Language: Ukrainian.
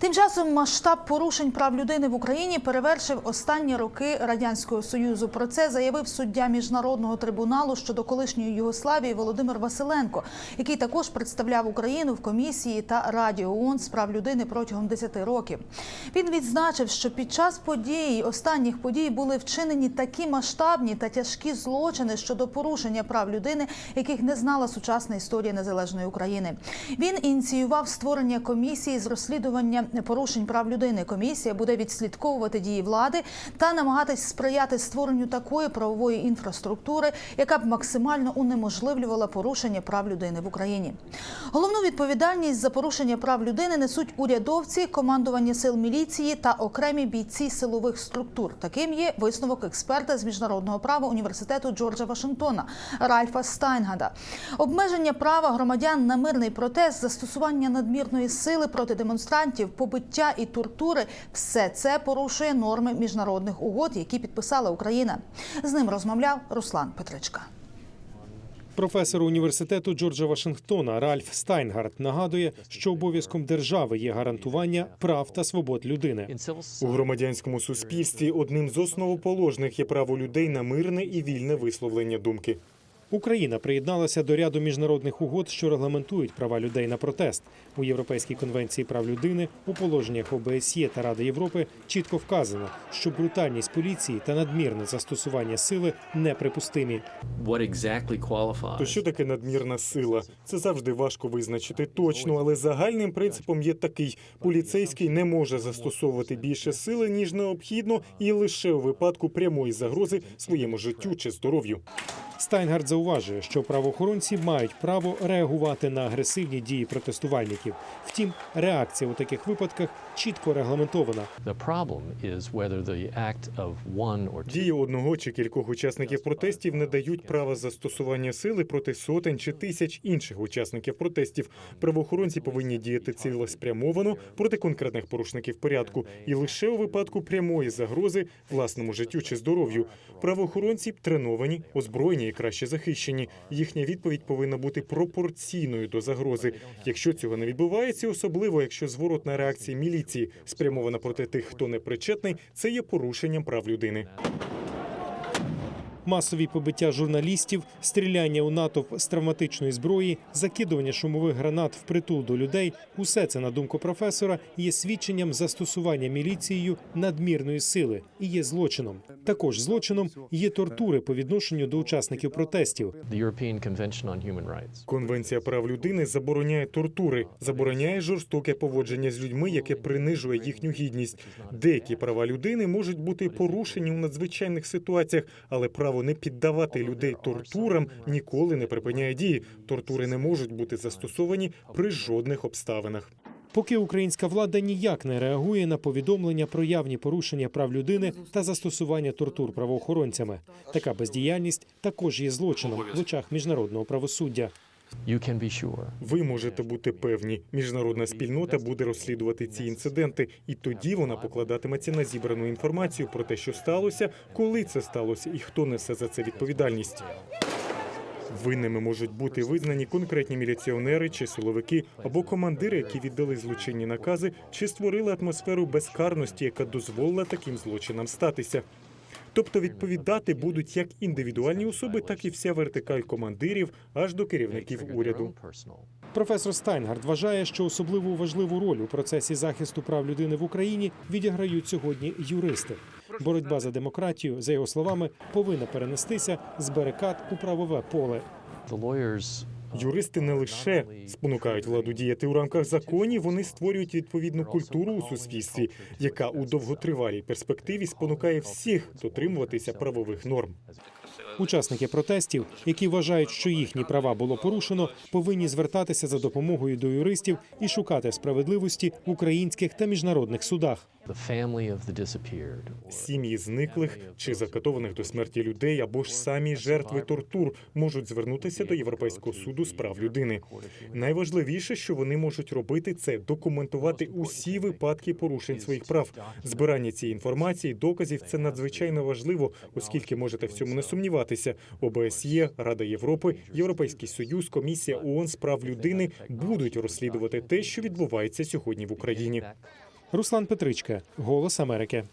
Тим часом масштаб порушень прав людини в Україні перевершив останні роки радянського союзу. Про це заявив суддя міжнародного трибуналу щодо колишньої Югославії Володимир Василенко, який також представляв Україну в комісії та Раді ООН з прав людини протягом 10 років. Він відзначив, що під час подій останніх подій були вчинені такі масштабні та тяжкі злочини щодо порушення прав людини, яких не знала сучасна історія незалежної України. Він ініціював створення комісії з розслідування порушень прав людини. Комісія буде відслідковувати дії влади та намагатись сприяти створенню такої правової інфраструктури, яка б максимально унеможливлювала порушення прав людини в Україні. Головну відповідальність за порушення прав людини несуть урядовці, командування сил міліції та окремі бійці силових структур. Таким є висновок експерта з міжнародного права університету Джорджа Вашингтона Ральфа Стайнгада. Обмеження права громадян на мирний протест, застосування надмірної сили проти демонстрантів, побиття і тортури все це порушує норми міжнародних угод, які підписала Україна. З ним розмовляв Руслан Петричка. Професор університету Джорджа Вашингтона Ральф Стайнгард нагадує, що обов'язком держави є гарантування прав та свобод людини. У У громадянському суспільстві одним з основоположних є право людей на мирне і вільне висловлення думки. Україна приєдналася до ряду міжнародних угод, що регламентують права людей на протест. У Європейській конвенції прав людини у положеннях ОБСЄ та Ради Європи чітко вказано, що брутальність поліції та надмірне застосування сили неприпустимі. То що таке надмірна сила? Це завжди важко визначити точно, але загальним принципом є такий: поліцейський не може застосовувати більше сили ніж необхідно, і лише у випадку прямої загрози своєму життю чи здоров'ю. Стайнгард зауважує, що правоохоронці мають право реагувати на агресивні дії протестувальників. Втім, реакція у таких випадках чітко регламентована. Дії одного чи кількох учасників протестів не дають права застосування сили проти сотень чи тисяч інших учасників протестів. Правоохоронці повинні діяти цілеспрямовано проти конкретних порушників порядку і лише у випадку прямої загрози власному життю чи здоров'ю. Правоохоронці треновані, озброєні і краще захищені. Їхня відповідь повинна бути пропорційною до загрози. Якщо цього не відбувається, особливо якщо зворотна реакція міліції спрямована проти тих, хто не причетний, це є порушенням прав людини. Масові побиття журналістів, стріляння у натовп з травматичної зброї, закидування шумових гранат в притул до людей усе це, на думку професора, є свідченням застосування міліцією надмірної сили і є злочином. Також злочином є тортури по відношенню до учасників протестів. Конвенція прав людини забороняє тортури, забороняє жорстоке поводження з людьми, яке принижує їхню гідність. Деякі права людини можуть бути порушені у надзвичайних ситуаціях, але право не піддавати людей тортурам ніколи не припиняє дії. Тортури не можуть бути застосовані при жодних обставинах. Поки українська влада ніяк не реагує на повідомлення про явні порушення прав людини та застосування тортур правоохоронцями, така бездіяльність також є злочином в очах міжнародного правосуддя. Ви можете бути певні, міжнародна спільнота буде розслідувати ці інциденти, і тоді вона покладатиметься на зібрану інформацію про те, що сталося, коли це сталося, і хто несе за це відповідальність. Винними можуть бути визнані конкретні міліціонери чи силовики або командири, які віддали злочинні накази чи створили атмосферу безкарності, яка дозволила таким злочинам статися. Тобто відповідати будуть як індивідуальні особи, так і вся вертикаль командирів аж до керівників уряду. Професор Стайнгард вважає, що особливо важливу роль у процесі захисту прав людини в Україні відіграють сьогодні юристи. Боротьба за демократію, за його словами, повинна перенестися з барикад у правове поле. Юристи не лише спонукають владу діяти у рамках законів, вони створюють відповідну культуру у суспільстві, яка у довготривалій перспективі спонукає всіх дотримуватися правових норм. Учасники протестів, які вважають, що їхні права було порушено, повинні звертатися за допомогою до юристів і шукати справедливості в українських та міжнародних судах. Сім'ї зниклих чи закатованих до смерті людей або ж самі жертви тортур можуть звернутися до Європейського суду з прав людини. Найважливіше, що вони можуть робити, це документувати усі випадки порушень своїх прав. Збирання цієї інформації, доказів це надзвичайно важливо, оскільки можете в цьому не сумніватися. ОБСЄ, Рада Європи, Європейський Союз, Комісія ООН з прав людини будуть розслідувати те, що відбувається сьогодні в Україні. Руслан Петричка, Голос Америки.